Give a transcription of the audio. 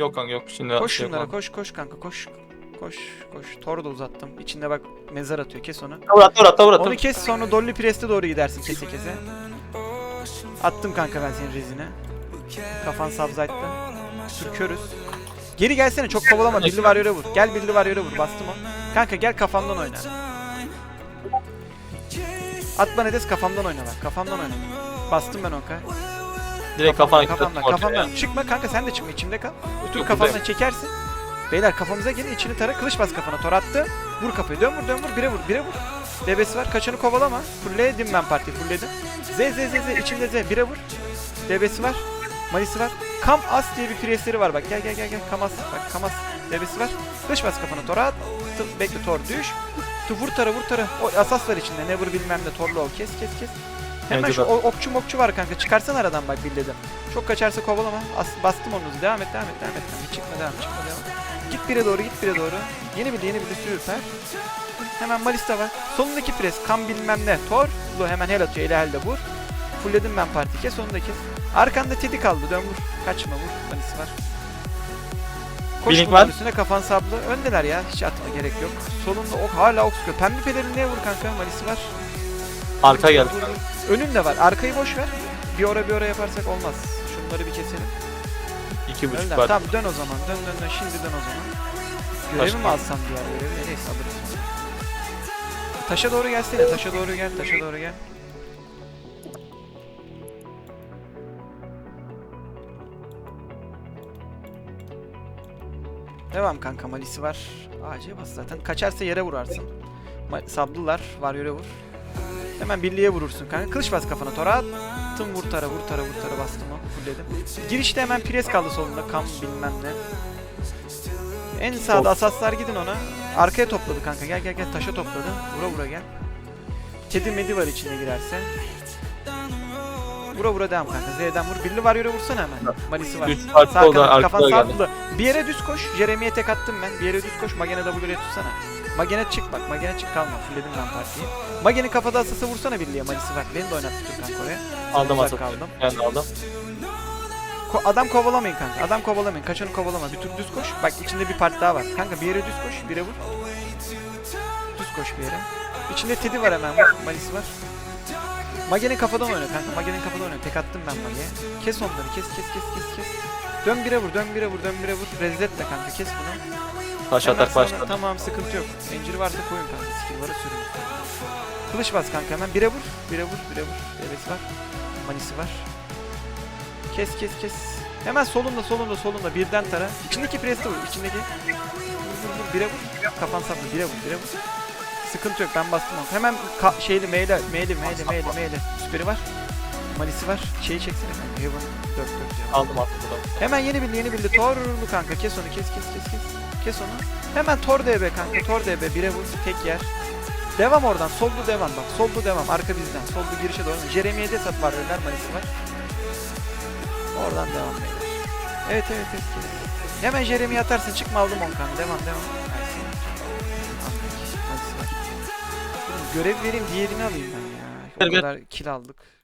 Yok kanka yok. Şimdi Koş şey şunlara yapalım. koş koş kanka koş. Koş koş. Tor da uzattım. İçinde bak mezar atıyor kes onu. Tavır at tavır at tavır at. Onu kes sonra Dolly Priest'e doğru gidersin kese kese. Attım kanka ben senin rezine. Kafan subside'da. Sürküyoruz. Geri gelsene çok kovalama. Birli var yere vur. Gel birli var yere vur. Bastım o. Kanka gel kafamdan oyna. At bana des kafamdan oyna bak. Kafamdan oyna. Bastım ben Oka. Direkt kafana Kafamdan, kafana kafamdan. Çıkma kanka sen de çıkma içimde kal. Otur kafamdan çekersin. Beyler kafamıza gelin içini tara kılıç bas kafana tor attı. Vur kafayı dön vur dön vur bire vur bire vur. Debesi var kaçanı kovalama. Fullledim ben partiyi fullledim. Z z z z içimde Z bire vur. Debesi var. Malisi var. Kam as diye bir presleri var bak gel gel gel gel Kamas bak Kamas debesi var. Kılıç bas kafana tor at. Bekle tor düş. Tu vur tara vur tara. O asas var içinde ne vur bilmem ne torlu ol kes kes kes. Hemen şu o- okçu mokçu var kanka çıkarsan aradan bak billedim. Çok kaçarsa kovalama. As, bastım onu. Devam et, devam et, devam et. Hiç çıkma, devam, çıkma, devam. Git bire doğru, git bire doğru. Yeni bir, yeni bir süper. Hemen Malista var. Solundaki pres, kan bilmem ne. Tor, bu hemen hel atıyor, ele helde vur. Fullledim ben parti, kes onu da kes. Arkanda Teddy kaldı, dön vur. Kaçma vur, Malisi var. Koş bunların var. üstüne kafan sablı. Öndeler ya, hiç atma gerek yok. Solunda ok, hala ok sıkıyor. Pembe pelerinliğe vur kanka, Malisi var. Arka geldi. Önün de var, arkayı boş ver. Bir ora bir ora yaparsak olmaz. Şunları bir keselim. İki buçuk Önden. var. Tamam dön o zaman. Dön dön dön. Şimdi dön o zaman. Görevi mi alsam diğer görevi? Neyse alırız. Taşa doğru gelsene. Taşa doğru gel. Taşa doğru gel. Devam kanka malisi var. AC bas zaten. Kaçarsa yere vurarsın. Sablılar var yere vur. Hemen birliğe vurursun kanka. Kılıç bas kafana tora at. Tım vur tara vur tara vur tara bastım o. Fullledim. Girişte hemen pres kaldı solunda. Kam bilmem ne. En sağda asaslar gidin ona. Arkaya topladı kanka. Gel gel gel taşa topladı. Vura vura gel. Teddy medi var içine girerse. Vura vura devam kanka. Z'den vur. Birli var yere vursana hemen. Malisi var. Üç Sağ oldu. kanat kafan geldi. sablı. Bir yere düz koş. Jeremy'ye tek attım ben. Bir yere düz koş. Magene W'ye tutsana. Magene çık bak. Magene çık kalma. Fullledim ben partiyi. Mage'nin kafada asası vursana birliğe. Malisi var. Beni de oynattı kanka oraya. Aldım atıp. kaldım. Ben de aldım. Ko- adam kovalamayın kanka. Adam kovalamayın. Kaçanı kovalama. Bir tur düz koş. Bak içinde bir part daha var. Kanka bir yere düz koş. Bire vur. Düz koş bir yere. İçinde Teddy var hemen. Vur. Malisi var. Mage'nin kafadan oyna kanka. Mage'nin kafadan oyna. Tek attım ben Mage'ye. Kes onları. Kes kes kes kes kes. Dön bire vur. Dön bire vur. Dön bire vur. Rezzetle kanka. Kes bunu. Taş Hemen atar sonra-. Tamam sıkıntı yok. Encir varsa koyun kanka. Skill varı sürün. Kılıç bas kanka hemen. Bire vur. Bire vur. Bire vur. Devesi var. Manisi var. Kes kes kes. Hemen solunda solunda solunda birden tara. İçindeki preste vur. İçindeki. Vur vur vur. Bire vur. Kafan saplı. Bire vur. Bire vur. Sıkıntı yok ben bastım onu. Hemen ka- şeyli meyle meyle meyle meyle meyle. Süperi var. Malisi var. Şeyi çeksene kanka. Heaven 4 4 diyor. Aldım attım bunu. Hemen yeni bildi yeni bildi. Torlu kanka kes onu kes kes kes kes. Kes onu. Hemen Tor DB kanka Tor DB bire vur tek yer. Devam oradan soldu devam bak soldu devam arka bizden soldu girişe doğru. Jeremy'ye de sat var öller manisi var. Oradan devam beyler. Evet evet evet. kes. Hemen Jeremy'ye atarsın çıkma aldım 10 kanka devam devam. Görev vereyim diğerini alayım ben ya. O kadar kill aldık.